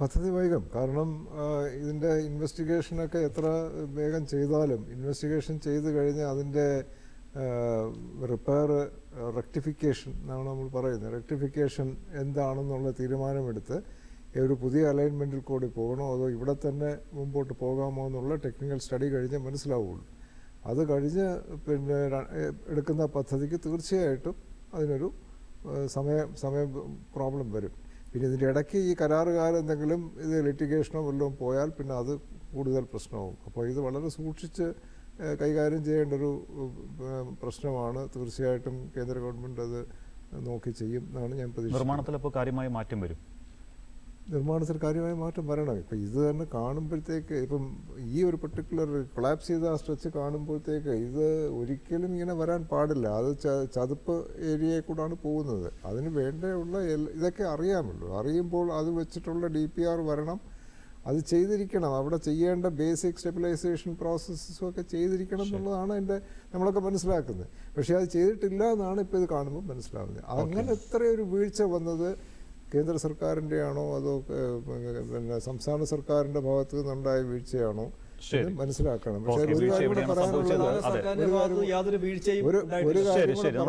പദ്ധതി വൈകും. കാരണം ഇതിന്റെ ഇൻവെസ്റ്റിഗേഷനൊക്കെ എത്ര വേഗം ചെയ്താലും ഇൻവെസ്റ്റിഗേഷൻ ചെയ്ത് കഴിഞ്ഞ് അതിന്റെ റിപ്പയർ റെക്ടിഫിക്കേഷൻ എന്നാണ് നമ്മൾ പറയുന്നത്. റെക്ടിഫിക്കേഷൻ എന്താണെന്നുള്ള തീരുമാനമെടുത്ത് ഒരു പുതിയ അലൈൻമെന്റിൽ കൂടി പോകണോ അതോ ഇവിടെ തന്നെ മുമ്പോട്ട് പോകാമോ എന്നുള്ള ടെക്നിക്കൽ സ്റ്റഡി കഴിഞ്ഞ് മനസ്സിലാവുള്ളൂ. അത് കഴിഞ്ഞ് പിന്നെ എടുക്കുന്ന പദ്ധതിക്ക് തീർച്ചയായിട്ടും അതിനൊരു സമയ സമയ പ്രോബ്ലം വരും. പിന്നെ ഇതിന്റെ ഇടയ്ക്ക് ഈ കരാറുകാർ എന്തെങ്കിലും ഇത് ലിറ്റിഗേഷനോ വല്ലതും പോയാൽ പിന്നെ അത് കൂടുതൽ പ്രശ്നമാവും. അപ്പോൾ ഇത് വളരെ സൂക്ഷിച്ച് കൈകാര്യം ചെയ്യേണ്ട ഒരു പ്രശ്നമാണ്. തീർച്ചയായിട്ടും കേന്ദ്ര ഗവൺമെന്റ് അത് നോക്കി ചെയ്യും എന്നാണ് ഞാൻ പ്രതീക്ഷിക്കുന്നത്. നിർമ്മാണത്തിൽ അപ്പോൾ കാര്യമായ മാറ്റം വരും. നിർമ്മാണത്തിൽ കാര്യമായ മാറ്റം വരണം. ഇപ്പം ഇത് തന്നെ കാണുമ്പോഴത്തേക്ക് ഇപ്പം ഈ ഒരു പെർട്ടിക്കുലർ കൊളാപ്സ് ചെയ്ത ആ സ്ട്രെച്ച് കാണുമ്പോഴത്തേക്ക് ഇത് ഒരിക്കലും ഇങ്ങനെ വരാൻ പാടില്ല. അത് ച- ചതുപ്പ് ഏരിയയിൽ കൂടാണ് പോകുന്നത്. അതിന് വേണ്ടിയുള്ള ഇതൊക്കെ അറിയാമല്ലോ. അറിയുമ്പോൾ അത് വെച്ചിട്ടുള്ള ഡി പി ആർ വരണം. അത് ചെയ്തിരിക്കണം. അവിടെ ചെയ്യേണ്ട ബേസിക് സ്റ്റെബിലൈസേഷൻ പ്രോസസ്സും ഒക്കെ ചെയ്തിരിക്കണം എന്നുള്ളതാണ് എന്റെ നമ്മളൊക്കെ മനസ്സിലാക്കുന്നത്. പക്ഷേ അത് ചെയ്തിട്ടില്ല എന്നാണ് ഇപ്പോൾ ഇത് കാണുമ്പോൾ മനസ്സിലാവുന്നത്. അങ്ങനെ എത്രയൊരു വീഴ്ച വന്നത് കേന്ദ്ര സർക്കാരിന്റെ ആണോ അതോ പിന്നെ സംസ്ഥാന സർക്കാരിന്റെ ഭാഗത്തു നിന്നുണ്ടായ വീഴ്ചയാണോ എന്ന് മനസ്സിലാക്കണം പക്ഷേ ഒരു വീഴ്ച കാര്യം കൂടെ പറയാനുള്ളത് സംഭവിച്ചത്? സംസ്ഥാന സർക്കാരിന്റെ ഭാഗത്ത് യാതൊരു വീഴ്ചയും ഒരു ഉണ്ടായിട്ടില്ല. ഒരു ശരി കാര്യം